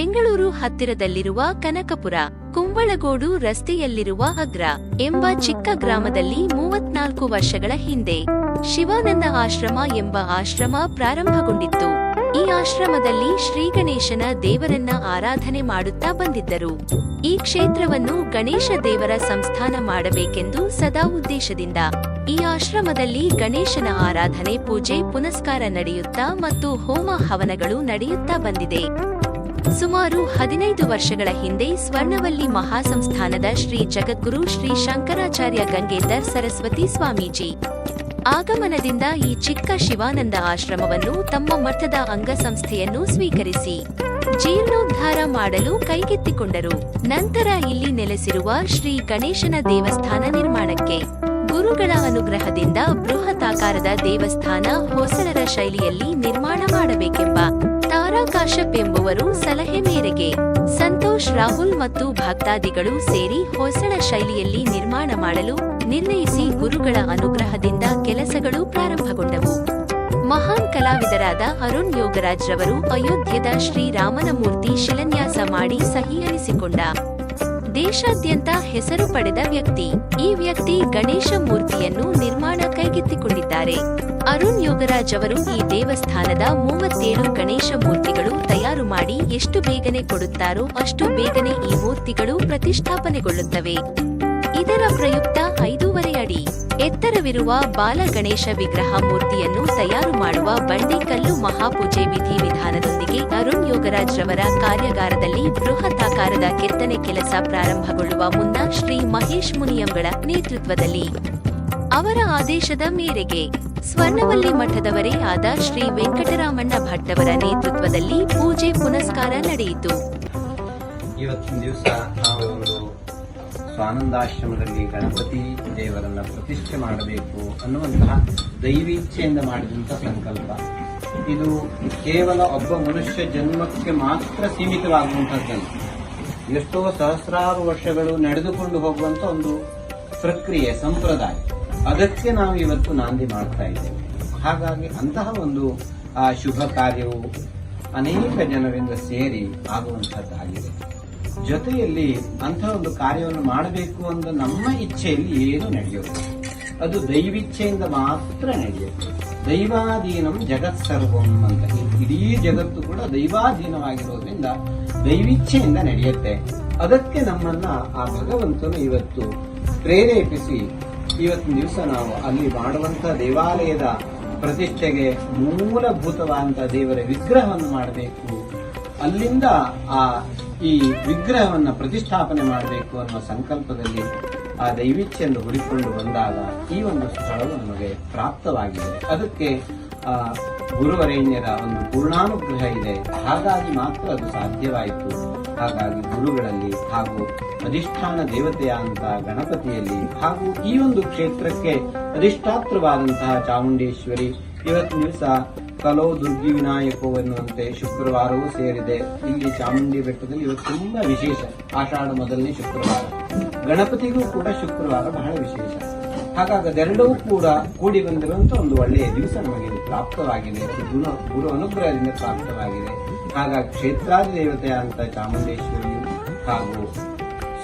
ಬೆಂಗಳೂರು ಹತ್ತಿರದಲ್ಲಿರುವ ಕನಕಪುರ, ಕುಂಬಳಗೋಡು ರಸ್ತೆಯಲ್ಲಿರುವ ಅಗ್ರ ಎಂಬ ಚಿಕ್ಕ ಗ್ರಾಮದಲ್ಲಿ ಮೂವತ್ನಾಲ್ಕು ವರ್ಷಗಳ ಹಿಂದೆ ಶಿವಾನಂದ ಆಶ್ರಮ ಎಂಬ ಆಶ್ರಮ ಪ್ರಾರಂಭಗೊಂಡಿತ್ತು. ಈ ಆಶ್ರಮದಲ್ಲಿ ಶ್ರೀ ಗಣೇಶನ ದೇವರನ್ನ ಆರಾಧನೆ ಮಾಡುತ್ತಾ ಬಂದಿದ್ದರು. ಈ ಕ್ಷೇತ್ರವನ್ನು ಗಣೇಶ ದೇವರ ಸಂಸ್ಥಾನ ಮಾಡಬೇಕೆಂದು ಸದಾ ಉದ್ದೇಶದಿಂದ ಈ ಆಶ್ರಮದಲ್ಲಿ ಗಣೇಶನ ಆರಾಧನೆ ಪೂಜೆ, ಪುನಸ್ಕಾರ ನಡೆಯುತ್ತಾ ಮತ್ತು ಹೋಮ ಹವನಗಳು ನಡೆಯುತ್ತಾ ಬಂದಿದೆ. ಸುಮಾರು ಹದಿನೈದು ವರ್ಷಗಳ ಹಿಂದೆ ಸ್ವರ್ಣವಲ್ಲಿ ಮಹಾಸಂಸ್ಥಾನದ ಶ್ರೀ ಜಗದ್ಗುರು ಶ್ರೀ ಶಂಕರಾಚಾರ್ಯ ಗಂಗೇಧರ್ ಸರಸ್ವತಿ ಸ್ವಾಮೀಜಿ. ಆಗಮನದಿಂದ ಈ ಚಿಕ್ಕ ಶಿವಾನಂದ ಆಶ್ರಮವನ್ನು ತಮ್ಮ ಮಠದ ಅಂಗಸಂಸ್ಥೆಯನ್ನು ಸ್ವೀಕರಿಸಿ. ಜೀರ್ಣೋದ್ಧಾರ ಮಾಡಲು ಕೈಗೆತ್ತಿಕೊಂಡರು. ನಂತರ ಇಲ್ಲಿ ನೆಲೆಸಿರುವ ಶ್ರೀ ಗಣೇಶನ ದೇವಸ್ಥಾನ ನಿರ್ಮಾಣಕ್ಕೆ. ಗುರುಗಳ ಅನುಗ್ರಹದಿಂದ ಬೃಹತಾಕಾರದ ದೇವಸ್ಥಾನ ಹೊಸಳರ ಶೈಲಿಯಲ್ಲಿ ನಿರ್ಮಾಣ ಮಾಡಬೇಕೆಂಬ ತಾರಾ ಕಾಶ್ಯಪ್ ಎಂಬುವರು ಸಲಹೆ ಮೇರೆಗೆ ಸಂತೋಷ್, ರಾಹುಲ್ ಮತ್ತು ಭಕ್ತಾದಿಗಳು ಸೇರಿ ಹೊಸಳ ಶೈಲಿಯಲ್ಲಿ ನಿರ್ಮಾಣ ಮಾಡಲು ನಿರ್ಣಯಿಸಿ ಗುರುಗಳ ಅನುಗ್ರಹದಿಂದ ಕೆಲಸಗಳು ಪ್ರಾರಂಭಗೊಂಡವು. ಮಹಾನ್ ಕಲಾವಿದರಾದ ಅರುಣ್ ಯೋಗರಾಜ್ ರವರು ಅಯೋಧ್ಯದ ಶ್ರೀರಾಮನ ಮೂರ್ತಿ ಶಿಲಾನ್ಯಾಸ ಮಾಡಿ ಸಹಿ ಅನಿಸಿಕೊಂಡ ದೇಶಾದ್ಯಂತ ಹೆಸರು ಪಡೆದ ವ್ಯಕ್ತಿ. ಈ ವ್ಯಕ್ತಿ ಗಣೇಶ ಮೂರ್ತಿಯನ್ನು ನಿರ್ಮಾಣ ಕೈಗೆತ್ತಿಕೊಂಡಿದ್ದಾರೆ. ಅರುಣ್ ಯೋಗರಾಜ್ ಅವರು ಈ ದೇವಸ್ಥಾನದ ಮೂವತ್ತೇಳು ಗಣೇಶ ಮೂರ್ತಿಗಳು ತಯಾರು ಮಾಡಿ ಎಷ್ಟು ಬೇಗನೆ ಕೊಡುತ್ತಾರೋ ಅಷ್ಟು ಬೇಗನೆ ಈ ಮೂರ್ತಿಗಳು ಪ್ರತಿಷ್ಠಾಪನೆಗೊಳ್ಳುತ್ತವೆ. ಇದರ ಪ್ರಯುಕ್ತ ಐದೂವರೆ ಅಡಿ ಎತ್ತರವಿರುವ ಬಾಲ ಗಣೇಶ ವಿಗ್ರಹ ಮೂರ್ತಿಯನ್ನು ತಯಾರು ಮಾಡುವ ಬಂಡೆಕಲ್ಲು ಮಹಾಪೂಜೆ ವಿಧಿ ವಿಧಾನದೊಂದಿಗೆ ಅರುಣ್ ಯೋಗರಾಜ್ ರವರ ಕಾರ್ಯಾಗಾರದಲ್ಲಿ ಬೃಹತಾಕಾರದ ಕೆತ್ತನೆ ಕೆಲಸ ಪ್ರಾರಂಭಗೊಳ್ಳುವ ಮುನ್ನ ಶ್ರೀ ಮಹೇಶ್ ಮುನಿಯಂಗಳ ನೇತೃತ್ವದಲ್ಲಿ. ಅವರ ಆದೇಶದ ಮೇರೆಗೆ ಸ್ವರ್ಣವಲ್ಲಿ ಮಠದವರೇ ಆದ ಶ್ರೀ ವೆಂಕಟರಾಮಣ್ಣ ಭಟ್ಟವರ ನೇತೃತ್ವದಲ್ಲಿ ಪೂಜೆ ಪುನಸ್ಕಾರ ನಡೆಯಿತು. ಇವತ್ತಿನ ದಿವಸ ನಾವು ಒಂದು ಸ್ವಾನಂದಾಶ್ರಮದಲ್ಲಿ ಗಣಪತಿ ದೇವರನ್ನ ಪ್ರತಿಷ್ಠೆ ಮಾಡಬೇಕು ಅನ್ನುವಂತಹ ದೈವೀಚ್ಛೆಯಿಂದ ಮಾಡಿದಂಥ ಸಂಕಲ್ಪ. ಇದು ಕೇವಲ ಒಬ್ಬ ಮನುಷ್ಯ ಜನ್ಮಕ್ಕೆ ಮಾತ್ರ ಸೀಮಿತವಾಗುವಂತಹದ್ದಲ್ಲ. ಎಷ್ಟೋ ಸಹಸ್ರಾರು ವರ್ಷಗಳು ನಡೆದುಕೊಂಡು ಹೋಗುವಂತ ಒಂದು ಪ್ರಕ್ರಿಯೆ, ಸಂಪ್ರದಾಯ. ಅದಕ್ಕೆ ನಾವು ಇವತ್ತು ನಾಂದಿ ಮಾಡ್ತಾ ಇದ್ದೇವೆ. ಹಾಗಾಗಿ ಅಂತಹ ಒಂದು, ಆ, ಶುಭ ಕಾರ್ಯವು ಅನೇಕ ಜನರಿಂದ ಸೇರಿ ಆಗುವಂತಹದ್ದಾಗಿದೆ ಜೊತೆಯಲ್ಲಿ ಅಂತಹ ಒಂದು ಕಾರ್ಯವನ್ನು ಮಾಡಬೇಕು ಅಂತ ನಮ್ಮ ಇಚ್ಛೆಯಲ್ಲಿ ಏನು ನಡೆಯುತ್ತೆ ಅದು ದೈವಿಚ್ಛೆಯಿಂದ ಮಾತ್ರ ನಡೆಯುತ್ತೆ ದೈವಾಧೀನಂ ಜಗತ್ ಸರ್ವಂ ಅಂತ ಇಡೀ ಜಗತ್ತು ಕೂಡ ದೈವಾಧೀನವಾಗಿರೋದ್ರಿಂದ ದೈವಿಚ್ಛೆಯಿಂದ ನಡೆಯುತ್ತೆ. ಅದಕ್ಕೆ ನಮ್ಮನ್ನ ಆ ಭಗವಂತನು ಇವತ್ತು ಪ್ರೇರೇಪಿಸಿ ಇವತ್ತಿನ ದಿವಸ ನಾವು ಅಲ್ಲಿ ಮಾಡುವಂಥ ದೇವಾಲಯದ ಪ್ರತಿಷ್ಠೆಗೆ ಮೂಲಭೂತವಾದ ದೇವರ ವಿಗ್ರಹವನ್ನು ಮಾಡಬೇಕು. ಅಲ್ಲಿಂದ ಆ, ಈ ವಿಗ್ರಹವನ್ನ ಪ್ರತಿಷ್ಠಾಪನೆ ಮಾಡಬೇಕು ಅನ್ನುವ ಸಂಕಲ್ಪದಲ್ಲಿ ಆ ದೈವಿಚ್ಛೆಯನ್ನು ಹುರಿಕೊಂಡು ಬಂದಾಗ ಈ ಒಂದು ಸ್ಥಳವು ನಮಗೆ ಪ್ರಾಪ್ತವಾಗಿದೆ. ಅದಕ್ಕೆ, ಆ, ಗುರುವರೇಣ್ಯರ ಒಂದು ಪೂರ್ಣಾನುಗ್ರಹ ಇದೆ. ಹಾಗಾಗಿ ಮಾತ್ರ ಅದು ಸಾಧ್ಯವಾಯಿತು. ಹಾಗಾಗಿ ಗುರುಗಳಲ್ಲಿ ಹಾಗೂ ಅಧಿಷ್ಠಾನ ದೇವತೆಯಾದಂತಹ ಗಣಪತಿಯಲ್ಲಿ ಹಾಗೂ ಈ ಒಂದು ಕ್ಷೇತ್ರಕ್ಕೆ ಅಧಿಷ್ಠಾತ್ರವಾದಂತಹ ಚಾಮುಂಡೇಶ್ವರಿ ಇವತ್ತು ದಿವಸ ಕಲೋ ದುರ್ಗಿ ವಿನಾಯಕೋ ಎನ್ನುವಂತೆ ಶುಕ್ರವಾರವೂ ಸೇರಿದೆ. ಇಲ್ಲಿ ಚಾಮುಂಡಿ ಬೆಟ್ಟದಲ್ಲಿ ಇವತ್ತು ತುಂಬಾ ವಿಶೇಷ. ಆಷಾಢ ಮೊದಲನೇ ಶುಕ್ರವಾರ. ಗಣಪತಿಗೂ ಕೂಡ ಶುಕ್ರವಾರ ಬಹಳ ವಿಶೇಷ. ಹಾಗಾಗಿ ಅದೆರಡೂ ಕೂಡ ಕೂಡಿ ಬಂದಿರುವಂತ ಒಂದು ಒಳ್ಳೆಯ ದಿವಸ ನಮಗೆ ಪ್ರಾಪ್ತವಾಗಿದೆ. ಅದು ಗುರು ಗುರು ಅನುಗ್ರಹದಿಂದ ಪ್ರಾಪ್ತವಾಗಿದೆ. ಹಾಗಾಗಿ ಕ್ಷೇತ್ರಾದಿ ಅಂತ ಚಾಮುಂಡೇಶ್ವರಿಯು ಹಾಗೂ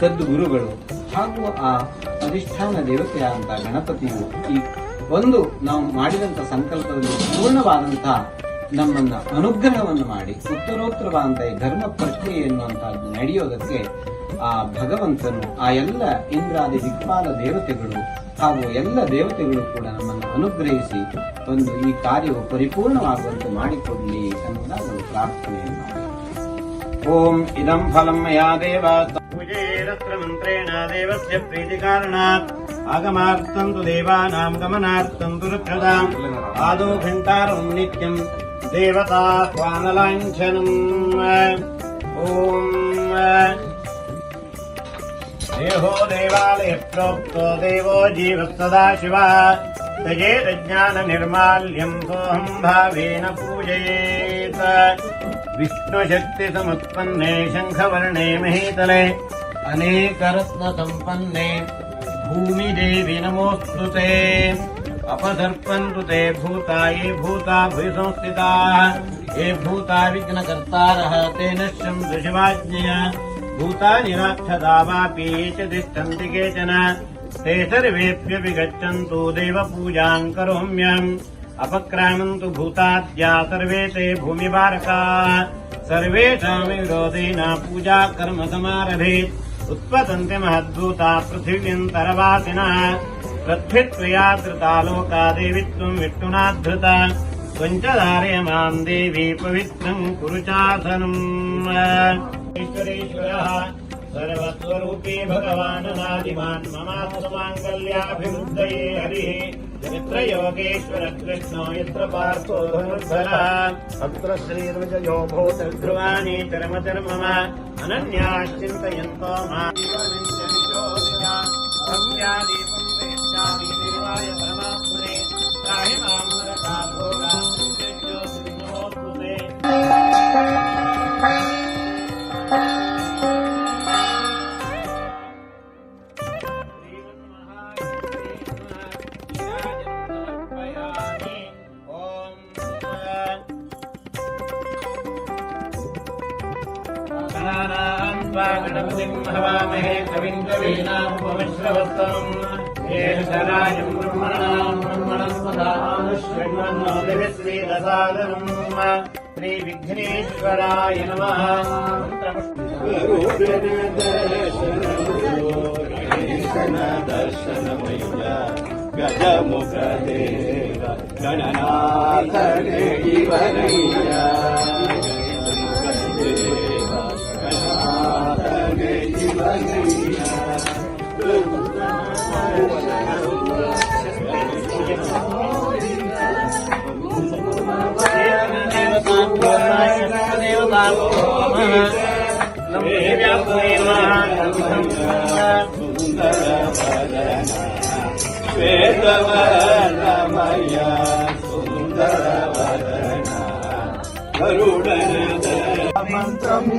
ಸದ್ಗುರುಗಳು ಹಾಗೂ ಆ ಅಧಿಷ್ಠಾನ ದೇವತೆಯಾದಂಥ ಗಣಪತಿಯು ಈ ಒಂದು ನಾವು ಮಾಡಿದಂಥ ಸಂಕಲ್ಪದಲ್ಲಿ ಪೂರ್ಣವಾದಂತಹ ನಮ್ಮನ್ನ ಅನುಗ್ರಹವನ್ನು ಮಾಡಿ ಉತ್ತರೋತ್ತರವಾದಂತಹ ಧರ್ಮ ಪ್ರಕ್ರಿಯೆ ಎನ್ನುವಂತಹದ್ದು ನಡೆಯೋದಕ್ಕೆ ಆ ಭಗವಂತನು ಆ ಎಲ್ಲ ಇಂದ್ರಾದಿ ದಿಕ್ಪಾಲ ದೇವತೆಗಳು ಹಾಗೂ ಎಲ್ಲ ದೇವತೆಗಳು ಕೂಡ ನಮ್ಮನ್ನು ಅನುಗ್ರಹಿಸಿ ಒಂದು ಈ ಕಾರ್ಯವು ಪರಿಪೂರ್ಣವಾಗುವಂತೆ ಮಾಡಿಕೊಡಲಿ ಅನ್ನೋದಾದ ಒಂದು ಪ್ರಾರ್ಥನೆಯನ್ನು ಓಂ ಇದಂ ಫಲಂ ಮಯಾ पूजेरत्र मन्त्रेण देवस्य प्रीतिकारणात् आगमार्थम् तु देवानाम् गमनार्थम् तु रुक्षताम् आदौ घण्टारम् नित्यम् देवताह्वानलाञ्छनम् ॐ देहो देवालये प्रोक्तो देवो जीवः सदा शिवः तजेदज्ञाननिर्माल्यम् सोऽहम् भावेन पूजयेत् विष्णुशक्तिसमुत्पन्ने शङ्खवर्णे महीतले। अनेकरत्नसम्पन्ने भूमिदेवि नमोऽस्तु ते। अपसर्पन्तु ते भूता भुवि संस्थिताः ये भूता विघ्नकर्तारः तेन शिवाज्ञया। भूतानि राक्षसा वापि च तिष्ठन्ति केचन। ते सर्वेऽप्यपि गच्छन्तु देवपूजाम् करोम्यम् अपक्रामन्तु भूताद्या सर्वे ते भूमिबारकाः सर्वेषाम् विरोधेन पूजा कर्म समारभेत् उत्पतन्ति महद्भूता पृथिव्यन्तरवासिनः पृथ्वीत्वया धृता लोका देवि त्वम् विष्णुना धृता त्वम् च धारयमाम् देवी पवित्रम् सर्वस्वरूपी भगवान् नादिमान् ममात्ममाङ्गल्याभिवृद्धये हरिः यत्र कृष्णो यत्र पार्थो धनुर्धरः अत्र श्रीर्विजयो भूतध्रुवाणि चरमचर् मम अनन्याश्चिन्तयन्तो तवामहे कविङ्कवीनामुपमिश्रवस्तम् एषराजम् ब्रह्मणाम् ब्रह्मणस्वदानुष्वन्नोदिविश्रीरसादनम् श्रीविघ्नेश्वराय नमः दर्शनमयुज गजमुखदेव गणनाथ इव नैया శ్వేతవరణమయ సుందరవదన గరుడన మంత్రము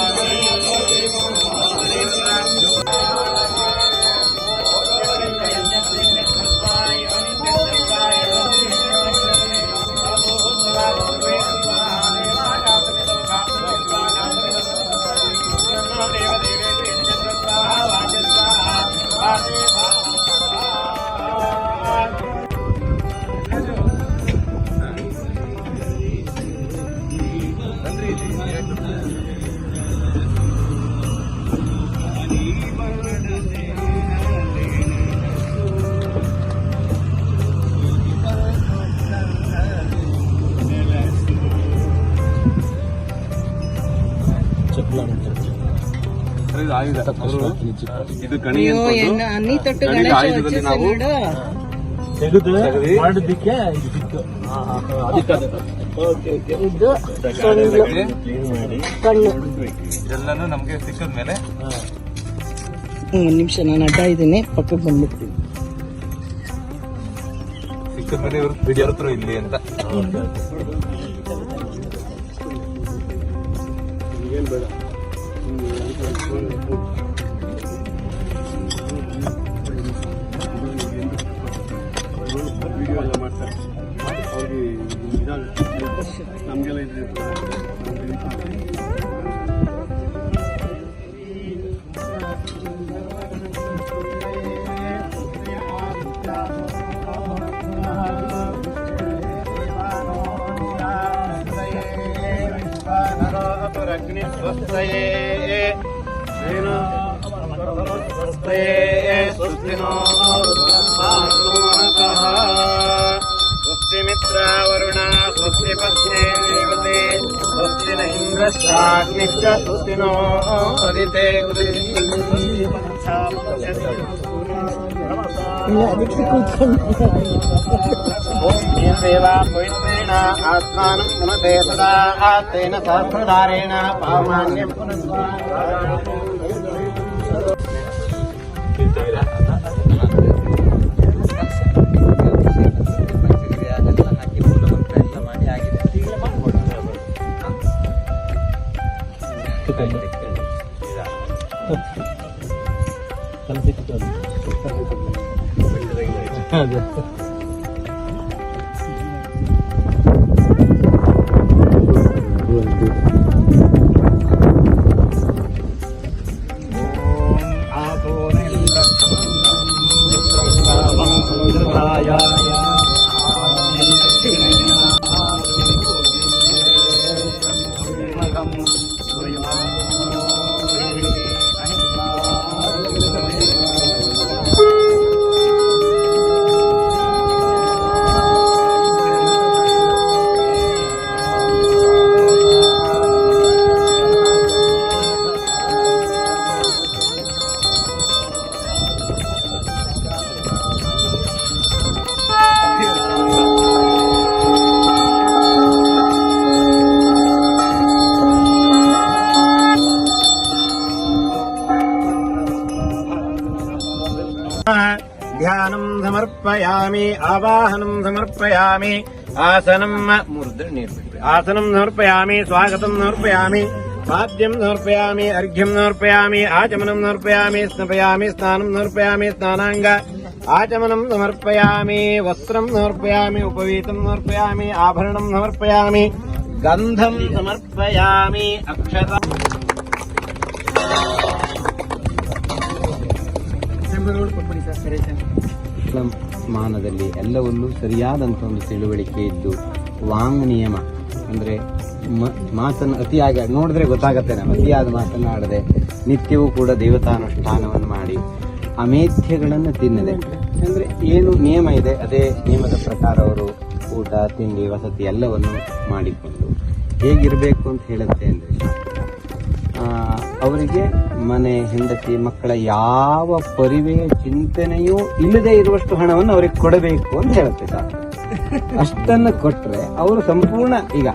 ನಾವು ತೆಗೆದು ಇದು ಎಲ್ಲಾನು ನಮ್ಗೆ ಹ್ಮ್, ಒಂದ್ ನಿಮಿಷ ನಾನು ಅಡ್ಡ ಇದ್ದೀನಿ ಪಕ್ಕಕ್ಕೆ ಬಂದ್ಬಿಡ್ತೀನಿ. ಸಿಕ್ಕದ ಮೇಲೆ ಇವ್ರು ಹತ್ರ ಇಲ್ಲಿ ಅಂತ. 对对对。ಸ್ವಸ್ತಿ ನ ಇಂದ್ರಶ್ಚಾಗ್ನಿಶ್ಚ ಸ್ವಸ್ತಿನೋ ಅದಿತೆ ಅದಕ್ಕೆ ಕೂತ್ಕೊಂಡು ಓಂ ಏನ್ 嗯，对。సమర్పయామి ఆవాహనం సమర్పయామి ఆసనం ముద్ర ఆసనం సమర్పయామి స్వాగతం సమర్పయామి పాద్యం సమర్పయామి అర్ఘ్యం సమర్పయామి ఆచమనం సమర్పయామి స్నపయామి స్నానం సమర్పయామి స్నానాంగ ఆచమనం సమర్పయామి వస్త్రం సమర్పయామి ఉపవీతం సమర్పయామి ఆభరణం సమర్పయామి గంధం సమర్పయామి అక్షత సరే ಮಾನದಲ್ಲಿ ಎಲ್ಲವನ್ನೂ ಸರಿಯಾದಂಥ ಒಂದು ತಿಳುವಳಿಕೆ ಇದ್ದು ವಾಂಗ್ ನಿಯಮ, ಅಂದರೆ ಮಾತನ್ನು ಅತಿಯಾಗಿ ನೋಡಿದ್ರೆ ಗೊತ್ತಾಗತ್ತೆ ನಾವು ಅತಿಯಾದ ಮಾತನ್ನಾಡದೆ ನಿತ್ಯವೂ ಕೂಡ ದೇವತಾನುಷ್ಠಾನವನ್ನು ಮಾಡಿ ಅಮೇಥ್ಯಗಳನ್ನು ತಿನ್ನದೆ. ಅಂದರೆ ಏನು ನಿಯಮ ಇದೆ, ಅದೇ ನಿಯಮದ ಪ್ರಕಾರ ಅವರು ಊಟ, ತಿಂಡಿ, ವಸತಿ ಎಲ್ಲವನ್ನು ಮಾಡಿಕೊಂಡು ಹೇಗಿರಬೇಕು ಅಂತ ಹೇಳುತ್ತೆ ಅಂದರೆ ಅವರಿಗೆ ಮನೆ ಹೆಂಡತಿ ಮಕ್ಕಳ ಯಾವ ಪರಿವೆಯ ಚಿಂತನೆಯೂ ಇಲ್ಲದೆ ಇರುವಷ್ಟು ಹಣವನ್ನು ಅವರಿಗೆ ಕೊಡಬೇಕು ಅಂತ ಹೇಳುತ್ತೆ ಅಷ್ಟನ್ನು ಕೊಟ್ಟರೆ ಅವರು ಸಂಪೂರ್ಣ ಈಗ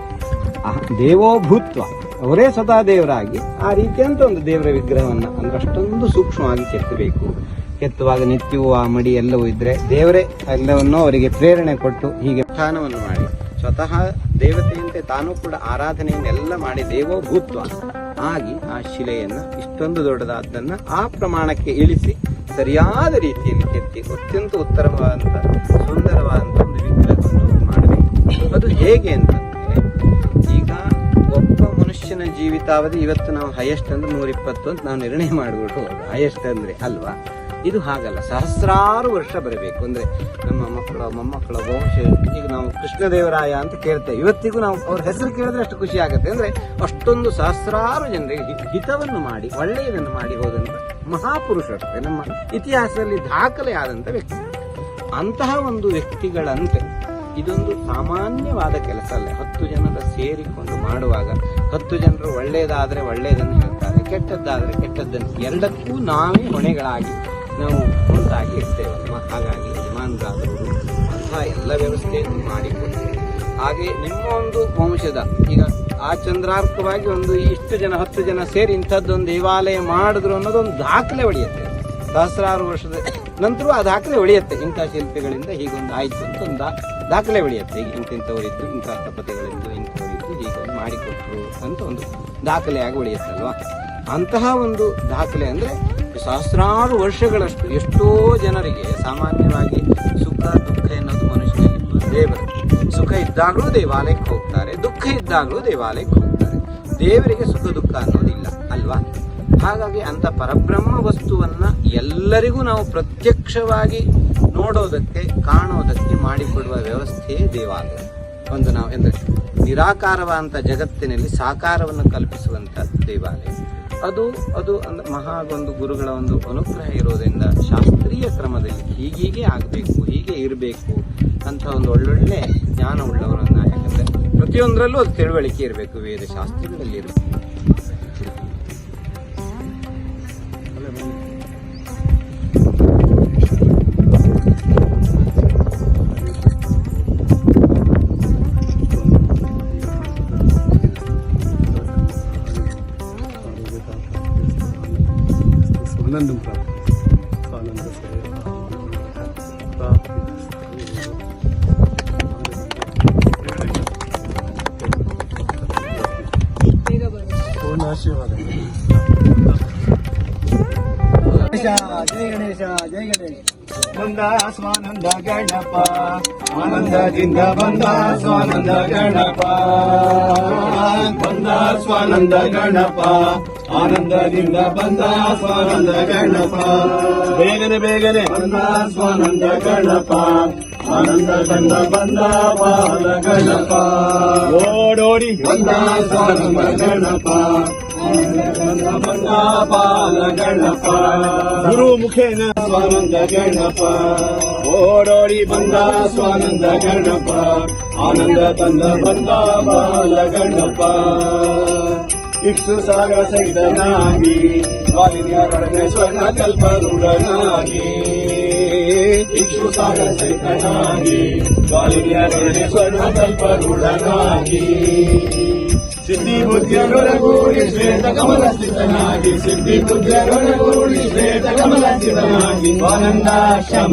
ದೇವೋಭೂತ್ವ, ಅವರೇ ಸ್ವತಃ ದೇವರಾಗಿ, ಆ ರೀತಿಯಂತ ಒಂದು ದೇವರ ವಿಗ್ರಹವನ್ನು ಅಂದ್ರೆ ಅಷ್ಟೊಂದು ಸೂಕ್ಷ್ಮವಾಗಿ ಕೆತ್ತಬೇಕು. ಕೆತ್ತುವಾಗ ನಿತ್ಯವೂ ಆ ಮಡಿ ಎಲ್ಲವೂ ಇದ್ರೆ ದೇವರೇ ಎಲ್ಲವನ್ನೂ ಅವರಿಗೆ ಪ್ರೇರಣೆ ಕೊಟ್ಟು ಹೀಗೆ ಸ್ಥಾನವನ್ನು ಮಾಡಿ. ಸ್ವತಃ ದೇವತೆಯಂತೆ ತಾನೂ ಕೂಡ ಆರಾಧನೆಯನ್ನೆಲ್ಲ ಮಾಡಿ ದೇವೋಭೂತ್ವ. ಆಗಿ ಆ ಶಿಲೆಯನ್ನ ಇಷ್ಟೊಂದು ದೊಡ್ಡದಾದ್ದನ್ನು ಆ ಪ್ರಮಾಣಕ್ಕೆ ಇಳಿಸಿ ಸರಿಯಾದ ರೀತಿಯಲ್ಲಿ ಕೆತ್ತಿ ಅತ್ಯಂತ ಉತ್ತಮವಾದಂತ ಸುಂದರವಾದಂಥ ಒಂದು ವಿಗ್ರಹವನ್ನು ಮಾಡಬೇಕು ಅದು ಹೇಗೆ ಅಂತಂದ್ರೆ, ಈಗ ಒಬ್ಬ ಮನುಷ್ಯನ ಜೀವಿತಾವಧಿ ಇವತ್ತು ನಾವು ಹೈಯೆಸ್ಟ್ ಅಂದ್ರೆ ನೂರ ಇಪ್ಪತ್ತು ಅಂತ ನಾವು ನಿರ್ಣಯ ಮಾಡಿಬಿಟ್ಟು ಹೈಯೆಸ್ಟ್ ಅಂದ್ರೆ ಅಲ್ವಾ? ಇದು ಹಾಗಲ್ಲ. ಸಹಸ್ರಾರು ವರ್ಷ ಬರಬೇಕು. ಅಂದ್ರೆ ನಮ್ಮ ಮಕ್ಕಳ, ಮೊಮ್ಮಕ್ಕಳ ವಂಶ ಈಗ ನಾವು ಕೃಷ್ಣದೇವರಾಯ ಅಂತ ಕೇಳ್ತೇವೆ. ಇವತ್ತಿಗೂ ನಾವು ಅವ್ರ ಹೆಸರು ಕೇಳಿದ್ರೆ ಅಷ್ಟು ಖುಷಿ ಆಗುತ್ತೆ. ಅಂದ್ರೆ ಅಷ್ಟೊಂದು ಸಹಸ್ರಾರು ಜನರಿಗೆ ಹಿತವನ್ನು ಮಾಡಿ, ಒಳ್ಳೆಯದನ್ನು ಮಾಡಿ ಹೋದಂತ ಮಹಾಪುರುಷರು ನಮ್ಮ ಇತಿಹಾಸದಲ್ಲಿ ದಾಖಲೆ ಆದಂತ ವ್ಯಕ್ತಿ. ಅಂತಹ ಒಂದು ವ್ಯಕ್ತಿಗಳಂತೆ ಇದೊಂದು ಸಾಮಾನ್ಯವಾದ ಕೆಲಸ ಅಲ್ಲ. ಹತ್ತು ಜನರ ಸೇರಿಕೊಂಡು ಮಾಡುವಾಗ ಹತ್ತು ಜನರು ಒಳ್ಳೆಯದಾದ್ರೆ ಒಳ್ಳೆಯದನ್ನು ಹೇಳ್ತಾರೆ, ಕೆಟ್ಟದ್ದಾದ್ರೆ ಕೆಟ್ಟದ್ದನ್ನು. ಎರಡಕ್ಕೂ ನಾವೇ ಹೊಣೆಗಳಾಗಿ ನಾವು ಮುಂದಾಗಿ ಇರ್ತೇವಲ್ವ ಹಾಗಾಗಿ ಯಜಮಾನರಾದವರು ಅಂತಹ ಎಲ್ಲ ವ್ಯವಸ್ಥೆಯನ್ನು ಮಾಡಿಕೊಡ್ತೇವೆ. ಹಾಗೆ ನಿಮ್ಮ ಒಂದು ವಂಶದ, ಈಗ ಆ ಚಂದ್ರಾರ್ಥವಾಗಿ ಒಂದು ಇಷ್ಟು ಜನ, ಹತ್ತು ಜನ ಸೇರಿ ಇಂಥದ್ದೊಂದು ದೇವಾಲಯ ಮಾಡಿದ್ರು ಅನ್ನೋದೊಂದು ದಾಖಲೆ ಹೊಡೆಯುತ್ತೆ ಸಹಸ್ರಾರು ವರ್ಷದ ನಂತರ ಆ ದಾಖಲೆ ಉಳಿಯುತ್ತೆ ಇಂಥ ಶಿಲ್ಪಿಗಳಿಂದ ಹೀಗೊಂದು ಆಯಿತು ಅಂತ ಒಂದು ದಾಖಲೆ ಉಳಿಯುತ್ತೆ ಈಗ ಇಂತಿಂಥವರಿದ್ದು ಇಂಥ ಸ್ಥಪತಿಗಳಿದ್ದು ಇಂಥವರಿದ್ದು ಹೀಗೊಂದು ಮಾಡಿಕೊಟ್ರು ಅಂತ ಒಂದು ದಾಖಲೆಯಾಗಿ ಉಳಿಯುತ್ತಲ್ವಾ ಅಂತಹ ಒಂದು ದಾಖಲೆ ಅಂದ್ರೆ ಸಹಸ್ರಾರು ವರ್ಷಗಳಷ್ಟು ಎಷ್ಟೋ ಜನರಿಗೆ ಸಾಮಾನ್ಯವಾಗಿ ಸುಖ, ದುಃಖ ಎನ್ನುವುದು ಮನುಷ್ಯನಲ್ಲಿ ಬಂದೇ ಬರುತ್ತೆ. ಸುಖ ಇದ್ದಾಗಲೂ ದೇವಾಲಯಕ್ಕೆ ಹೋಗ್ತಾರೆ, ದುಃಖ ಇದ್ದಾಗಲೂ ದೇವಾಲಯಕ್ಕೆ ಹೋಗ್ತಾರೆ. ದೇವರಿಗೆ ಸುಖ, ದುಃಖ ಅನ್ನೋದಿಲ್ಲ, ಅಲ್ವಾ? ಹಾಗಾಗಿ ಅಂತ ಪರಬ್ರಹ್ಮ ವಸ್ತುವನ್ನ ಎಲ್ಲರಿಗೂ ನಾವು ಪ್ರತ್ಯಕ್ಷವಾಗಿ ನೋಡೋದಕ್ಕೆ, ಕಾಣೋದಕ್ಕೆ ಮಾಡಿಕೊಡುವ ವ್ಯವಸ್ಥೆಯೇ ದೇವಾಲಯ. ಒಂದು ನಾವು ಎಂದರೆ ನಿರಾಕಾರವಾದಂಥ ಜಗತ್ತಿನಲ್ಲಿ ಸಾಕಾರವನ್ನು ಕಲ್ಪಿಸುವಂಥ ದೇವಾಲಯ. ಅದು ಅದು ಅಂದ್ರೆ ಮಹಾ ಒಂದು ಗುರುಗಳ ಒಂದು ಅನುಗ್ರಹ ಇರೋದ್ರಿಂದ ಶಾಸ್ತ್ರೀಯ ಕ್ರಮದಲ್ಲಿ ಹೀಗೀಗೆ ಆಗಬೇಕು, ಹೀಗೆ ಇರಬೇಕು ಅಂತ ಒಂದು ಒಳ್ಳೊಳ್ಳೆ ಜ್ಞಾನ ಉಳ್ಳವರನ್ನ ಯಾಕಂದ್ರೆ ಪ್ರತಿಯೊಂದರಲ್ಲೂ ಅದು ತಿಳುವಳಿಕೆ ಇರಬೇಕು ವೇದ ಶಾಸ್ತ್ರಗಳಲ್ಲಿ ಇರಬೇಕು. ಆನಂದಂ ಪ್ರಾಪ್ತಿ ಆನಂದ ಪೂರ್ಣ ಆಶೀರ್ವಾದ ಜಯ ಗಣೇಶ ಜಯ ಗಣೇಶ ಬಂದ ಸ್ವಾನಂದ ಗಣಪ ಆನಂದದಿಂದ ಬಂದ ಸ್ವಾನಂದ ಗಣಪ ಬಂದ ಸ್ವಾನಂದ ಗಣಪ ಆನಂದದಿಂದ ಬಂದ ಸ್ವಾನಂದ ಗಣಪ ಬೇಗನೆ ಬೇಗನೆ ಬಂದ ಸ್ವಾನಂದ ಗಣಪ ಆನಂದದಿಂದ ಬಂದ ಬಾಲ ಗಣಪ ಓಡೋಡಿ ಬಂದ ಸ್ವಾನಂದ ಗಣಪ ಆನಂದದಿಂದ ಬಂದ ಬಾಲ ಗಣಪ ಗುರು ಮುಖೇನ ಸ್ವಾನಂದ ಗಣಪ ಓಡೋಡಿ ಬಂದ ಸ್ವಾನಂದ ಗಣಪ ಆನಂದ ತಂದ ಬಂದ ಬಾಲ ಗಣಪ ಇಕ್ಷು ಸಾಗರ ಸಹಿತನಾಗಿ ಮಾಲಿನ್ಯ ಕಡನೆ ಸ್ವರ್ಣ ಕಲ್ಪರುಡನಾಗಿ ಇಕ್ಷು ಸಾಗರ ಸಹಿತನಾಗಿ ಮಾಲಿನ್ಯ ಕಡನೆ ಸ್ವರ್ಣ ಕಲ್ಪರುಡನಾಗಿ ಸಿದ್ಧಿ ಬುದ್ಧಿಯರೊಳಗೂಡಿ ಶ್ವೇತ ಕಮಲ ಸ್ಥಿತನಾಗಿ ಸಿದ್ಧಿ ಬುದ್ಧಿಯರೊಳಗೂಡಿ ಶ್ವೇತ ಕಮಲ ಸ್ಥಿತನಾಗಿ ಆನಂದ ಶಂ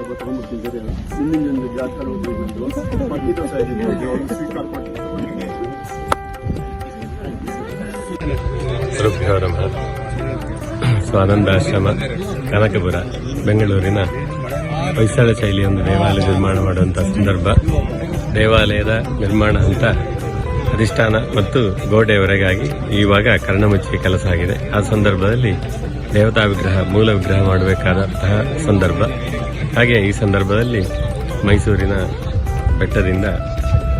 ಒಬ್ಬ ತಗೊಂಡ್ಬಿಡ್ತಿದ್ದಾರೆ ಇನ್ನೊಂದು ಜಾತ್ರೆ ಹೋಗಿ ಬಂದು ಪಂಡಿತ ಸಾಹಿತ್ಯ ಅವರು ಸ್ವೀಕಾರ ಮಾಡ್ತಾರೆ ಗುರುಭ್ಯೋ ನಮಃ. ಸ್ವಾನಂದಾಶ್ರಮ, ಕನಕಪುರ, ಬೆಂಗಳೂರಿನ ಹೊಯ್ಸಳ ಶೈಲಿಯೊಂದು ದೇವಾಲಯ ನಿರ್ಮಾಣ ಮಾಡುವಂತಹ ಸಂದರ್ಭ. ದೇವಾಲಯದ ನಿರ್ಮಾಣ ಹಂತ, ಅಧಿಷ್ಠಾನ ಮತ್ತು ಗೋಡೆಯವರೆಗಾಗಿ ಇವಾಗ ಕರ್ಣಮುಚ್ಚಿ ಕೆಲಸ ಆಗಿದೆ. ಆ ಸಂದರ್ಭದಲ್ಲಿ ದೇವತಾ ವಿಗ್ರಹ ಮೂಲ ವಿಗ್ರಹ ಮಾಡಬೇಕಾದಂತಹ ಸಂದರ್ಭ. ಹಾಗೆ ಈ ಸಂದರ್ಭದಲ್ಲಿ ಮೈಸೂರಿನ ಬೆಟ್ಟದಿಂದ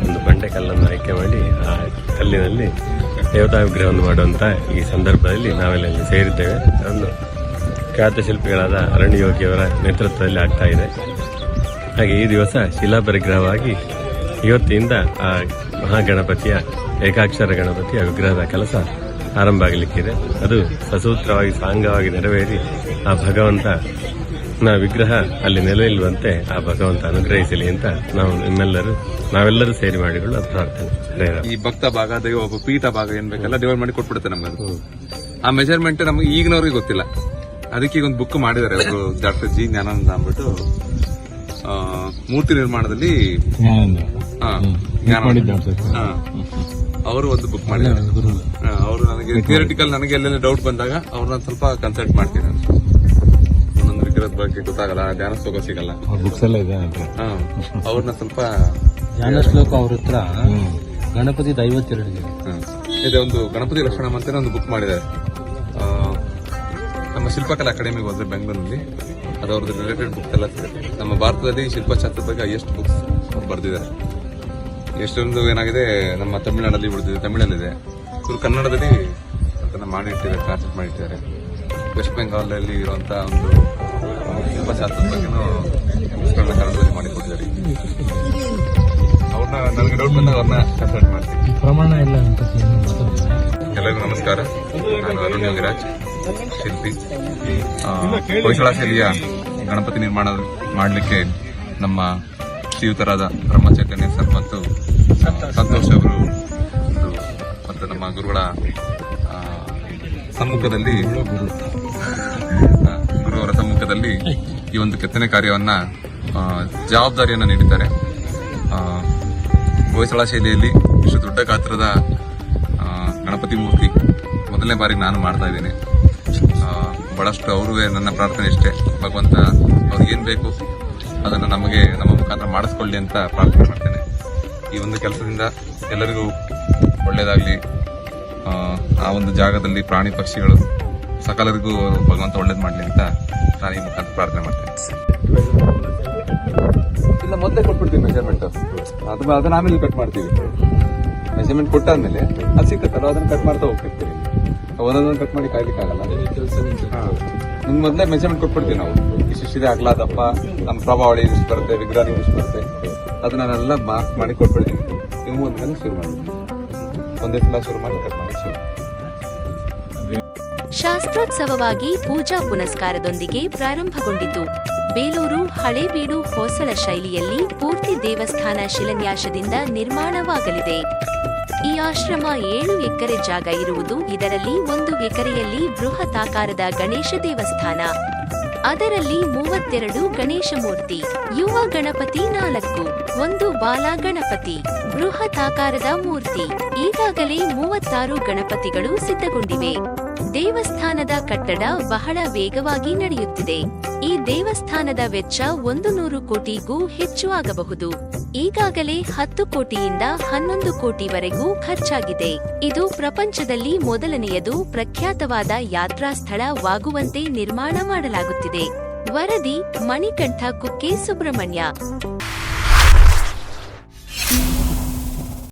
ಒಂದು ಬಂಡೆಕಲ್ಲನ್ನು ಆಯ್ಕೆ ಮಾಡಿ ಆ ಕಲ್ಲಿನಲ್ಲಿ ದೇವತಾ ವಿಗ್ರಹವನ್ನು ಮಾಡುವಂಥ ಈ ಸಂದರ್ಭದಲ್ಲಿ ನಾವೆಲ್ಲ ಇಲ್ಲಿ ಸೇರಿದ್ದೇವೆ. ಒಂದು ಖ್ಯಾತ ಶಿಲ್ಪಿಗಳಾದ ಅರಣ್ಯ ಯೋಗಿಯವರ ನೇತೃತ್ವದಲ್ಲಿ ಆಗ್ತಾ ಇದೆ. ಹಾಗೆ ಈ ದಿವಸ ಶಿಲಾಪರಿಗ್ರಹವಾಗಿ ಇವತ್ತಿನಿಂದ ಆ ಮಹಾಗಣಪತಿಯ, ಏಕಾಕ್ಷರ ಗಣಪತಿಯ ವಿಗ್ರಹದ ಕೆಲಸ ಆರಂಭ ಆಗಲಿಕ್ಕಿದೆ. ಅದು ಸಸೂತ್ರವಾಗಿ ಸಾಂಗವಾಗಿ ನೆರವೇರಿ ಆ ಭಗವಂತ ನ ವಿಗ್ರಹ ಅಲ್ಲಿ ನೆಲೆಯಿಲ್ವಂತೆ ಆ ಭಗವಂತ ಅನುಗ್ರಹಿಸಲಿ ಅಂತ ನಾವು ನಿಮ್ಮೆಲ್ಲರೂ ನಾವೆಲ್ಲರೂ ಸೇರಿ ಮಾಡಿಕೊಳ್ಳುವ ಪ್ರಾರ್ಥನೆ. ಈ ಭಕ್ತ ಭಾಗ ದೈವ ಒಬ್ಬ ಪೀಠ ಭಾಗ ಏನ್ ಬೇಕಲ್ಲ ಡಿವೈಡ್ ಮಾಡಿ ಕೊಟ್ಬಿಡುತ್ತೆ ನಮ್ಗೆ ಅದು ಆ ಮೆಜರ್ಮೆಂಟ್ ನಮ್ಗೆ ಈಗಿನವ್ರಿಗೆ ಗೊತ್ತಿಲ್ಲ. ಅದಕ್ಕೆ ಈಗ ಒಂದು ಬುಕ್ ಮಾಡಿದ್ದಾರೆ ಅವರು ಡಾಕ್ಟರ್ ಜಿ ಜ್ಞಾನಾನಂದ ಅಂದ್ಬಿಟ್ಟು ಆ, ಮೂರ್ತಿ ನಿರ್ಮಾಣದಲ್ಲಿ ಹಾ, ಜ್ಞಾನಾನಂದ. ಹಾ. ಅವರು ಒಂದು ಬುಕ್ ಮಾಡಿದ್ದಾರೆ. ಹಾ, ಅವರು ನನಗೆ ಥಿಯರಿಟಿಕಲ್ ನನಗೆ ಎಲ್ಲೆಲ್ಲ ಡೌಟ್ ಬಂದಾಗ ಅವ್ರನ್ನ ಸ್ವಲ್ಪ ಕನ್ಸಲ್ಟ್ ಮಾಡ್ತೀನಿ ನಾನು. ವಿಗ್ರಹದ ಬಗ್ಗೆ ಗೊತ್ತಾಗಲ್ಲ ಧ್ಯಾನ ಶ್ಲೋಕ ಸಿಗಲ್ಲ. ಬುಕ್ಸ್ ಎಲ್ಲ ಇದೆ ಹಾ, ಅವ್ರನ್ನ ಸ್ವಲ್ಪ ಧ್ಯಾನ ಶ್ಲೋಕ ಅವ್ರ ಹತ್ರ ಗಣಪತಿ ಐವತ್ತೆರಡು ಇದೆ ಹ. ಇದೆ ಒಂದು ಗಣಪತಿ ಲಕ್ಷಣ ಅಂತ ಒಂದು ಬುಕ್ ಮಾಡಿದ್ದಾರೆ. ನಮ್ಮ ಶಿಲ್ಪಕಲಾ ಅಕಾಡೆಮಿಗೆ ಹೋದ್ರೆ ಬೆಂಗಳೂರಲ್ಲಿ ಅದು ಅವ್ರದ್ದು ರಿಲೇಟೆಡ್ ಬುಕ್ ಎಲ್ಲ ನಮ್ಮ ಭಾರತದಲ್ಲಿ ಶಿಲ್ಪಶಾಸ್ತ್ರದ ಬಗ್ಗೆ ಎಷ್ಟು ಬುಕ್ಸ್ ಬರೆದಿದ್ದಾರೆ. ಎಷ್ಟೊಂದು ಏನಾಗಿದೆ ನಮ್ಮ ತಮಿಳ್ನಾಡಲ್ಲಿ ಉಳಿದಿದೆ ತಮಿಳಲ್ಲಿದೆ. ಇವರು ಕನ್ನಡದಲ್ಲಿ ಅದನ್ನು ಮಾಡಿಟ್ಟಿದ್ದಾರೆ ಟ್ರಾನ್ಸ್ಲೇಟ್ ಮಾಡಿಟ್ಟಿದ್ದಾರೆ. ವೆಸ್ಟ್ ಬೆಂಗಾಲಲ್ಲಿ ಇರುವಂಥ ಒಂದು ಶಿಲ್ಪಶಾಸ್ತ್ರದ ಬಗ್ಗೆನೂ ಪುಸ್ತಕಗಳನ್ನ ಕನ್ನಡದಲ್ಲಿ ಮಾಡಿಕೊಟ್ಟಿದ್ದಾರೆ ಅವ್ರನ್ನ ನನಗೆ ಡೌಟ್ ಬಂದಾಗ ಅವ್ರನ್ನ ಕನ್ಸಲ್ಟ್ ಮಾಡ್ತೀನಿ ಪ್ರಮಾಣ ಇಲ್ಲ ಅಂತ ಎಲ್ಲರಿಗೂ ನಮಸ್ಕಾರ. ನಾನು ಅರುಣ್ ಯೋಗಿರಾಜ್ ಶಿಲ್ಪಿ. ಹೊಯ್ಸಳ ಶೈಲಿಯ ಗಣಪತಿ ನಿರ್ಮಾಣ ಮಾಡಲಿಕ್ಕೆ ನಮ್ಮ ಶ್ರೀಯುತರಾದ ಬ್ರಹ್ಮಚೈತನ್ಯ ಸರ್ ಮತ್ತು ಸಂತೋಷ್ ಅವರು ಮತ್ತು ನಮ್ಮ ಗುರುಗಳ ಸಮ್ಮುಖದಲ್ಲಿ ಸಮ್ಮುಖದಲ್ಲಿ ಈ ಒಂದು ಕೆತ್ತನೆ ಕಾರ್ಯವನ್ನ ಜವಾಬ್ದಾರಿಯನ್ನು ನೀಡಿದ್ದಾರೆ. ಹೊಯ್ಸಳ ಶೈಲಿಯಲ್ಲಿ ಇಷ್ಟು ದೊಡ್ಡ ಗಾತ್ರದ ಗಣಪತಿ ಮೂರ್ತಿ ಮೊದಲನೇ ಬಾರಿ ನಾನು ಮಾಡ್ತಾ ಇದ್ದೇನೆ. ಬಹಳಷ್ಟು ಅವರು ನನ್ನ ಪ್ರಾರ್ಥನೆ ಇಷ್ಟೇ. ಭಗವಂತ ಅವ್ರಿಗೇನು ಬೇಕು ಅದನ್ನು ನಮಗೆ ನಮ್ಮ ಮುಖಾಂತರ ಮಾಡಿಸ್ಕೊಳ್ಳಿ ಅಂತ ಪ್ರಾರ್ಥನೆ ಮಾಡ್ತೇನೆ. ಈ ಒಂದು ಕೆಲಸದಿಂದ ಎಲ್ಲರಿಗೂ ಒಳ್ಳೆಯದಾಗಲಿ. ಆ ಒಂದು ಜಾಗದಲ್ಲಿ ಪ್ರಾಣಿ ಪಕ್ಷಿಗಳು ಸಕಲರಿಗೂ ಭಗವಂತ ಒಳ್ಳೇದು ಮಾಡಲಿ ಅಂತ ನಾನು ಈ ಮುಖಾಂತರ ಪ್ರಾರ್ಥನೆ ಮಾಡ್ತೇನೆ. ಇಲ್ಲ ಮೊದಲೇ ಕೊಟ್ಬಿಡ್ತೀವಿ ಮೆಜರ್ಮೆಂಟ್ ಅದು ಅದನ್ನ ಆಮೇಲೆ ಕಟ್ ಮಾಡ್ತೀವಿ. ಮೆಜರ್ಮೆಂಟ್ ಕೊಟ್ಟಾದ್ಮೇಲೆ ಅದು ಸಿಕ್ಕತ್ತಲ್ಲ ಅದನ್ನ ಕಟ್ ಮಾಡ್ತಾ ಹೋಗ್ತಿರ್ತೀವಿ. ಒಂದೊಂದೊಂದು ಕಟ್ ಮಾಡಿ ಕಾಯ್ಲಿಕ್ಕೆ ಆಗಲ್ಲ ನಿಮ್ಗೆ ಮೊದಲೇ ಮೆಜರ್ಮೆಂಟ್ ಕೊಟ್ಬಿಡ್ತೀವಿ ನಾವು. ಇಷ್ಟಿದೆ ಆಗ್ಲಾದಪ್ಪ ದಪ್ಪ ನಮ್ಮ ಪ್ರಭಾವಳಿ ಇಷ್ಟು ಬರುತ್ತೆ ವಿಗ್ರಹ ಇಷ್ಟು ಬರುತ್ತೆ. ಅದನ್ನ ನಾನೆಲ್ಲ ಮಾರ್ಕ್ ಮಾಡಿ ಕೊಟ್ಬಿಡ್ತೀನಿ. ನೀವು ಒಂದು ಶುರು ಮಾಡಿ. ಒಂದೇ ಸಲ ಶುರು ಮಾಡಿ ಕಟ್ ಮಾಡಿ ಶುರು. ಶಾಸ್ತ್ರೋತ್ಸವವಾಗಿ ಪೂಜಾ ಪುನಸ್ಕಾರದೊಂದಿಗೆ ಪ್ರಾರಂಭಗೊಂಡಿತು. ಬೇಲೂರು ಹಳೇಬೀಡು ಹೊಸಲ ಶೈಲಿಯಲ್ಲಿ ಪೂರ್ತಿ ದೇವಸ್ಥಾನ ಶಿಲಾನ್ಯಾಸದಿಂದ ನಿರ್ಮಾಣವಾಗಲಿದೆ. ಈ ಆಶ್ರಮ ಏಳು ಎಕರೆ ಜಾಗ ಇರುವುದು ಇದರಲ್ಲಿ ಒಂದು ಎಕರೆಯಲ್ಲಿ ಬೃಹತಾಕಾರದ ಗಣೇಶ ದೇವಸ್ಥಾನ. ಅದರಲ್ಲಿ ಮೂವತ್ತೆರಡು ಗಣೇಶ ಮೂರ್ತಿ, ಯುವ ಗಣಪತಿ ನಾಲ್ಕು, ಒಂದು ಬಾಲ ಗಣಪತಿ ಬೃಹತಾಕಾರದ ಮೂರ್ತಿ, ಈಗಾಗಲೇ ಮೂವತ್ತಾರು ಗಣಪತಿಗಳು ಸಿದ್ಧಗೊಂಡಿವೆ. ದೇವಸ್ಥಾನದ ಕಟ್ಟಡ ಬಹಳ ವೇಗವಾಗಿ ನಡೆಯುತ್ತಿದೆ. ಈ ದೇವಸ್ಥಾನದ ವೆಚ್ಚ ಒಂದು ನೂರು ಕೋಟಿಗೂ ಹೆಚ್ಚು ಆಗಬಹುದು. ಈಗಾಗಲೇ ಹತ್ತು ಕೋಟಿಯಿಂದ ಹನ್ನೊಂದು ಕೋಟಿವರೆಗೂ ಖರ್ಚಾಗಿದೆ. ಇದು ಪ್ರಪಂಚದಲ್ಲಿ ಮೊದಲನೆಯದು ಪ್ರಖ್ಯಾತವಾದ ಯಾತ್ರಾ ಸ್ಥಳವಾಗುವಂತೆ ನಿರ್ಮಾಣ ಮಾಡಲಾಗುತ್ತಿದೆ. ವರದಿ ಮಣಿಕಂಠ ಕುಕ್ಕೆ ಸುಬ್ರಹ್ಮಣ್ಯ.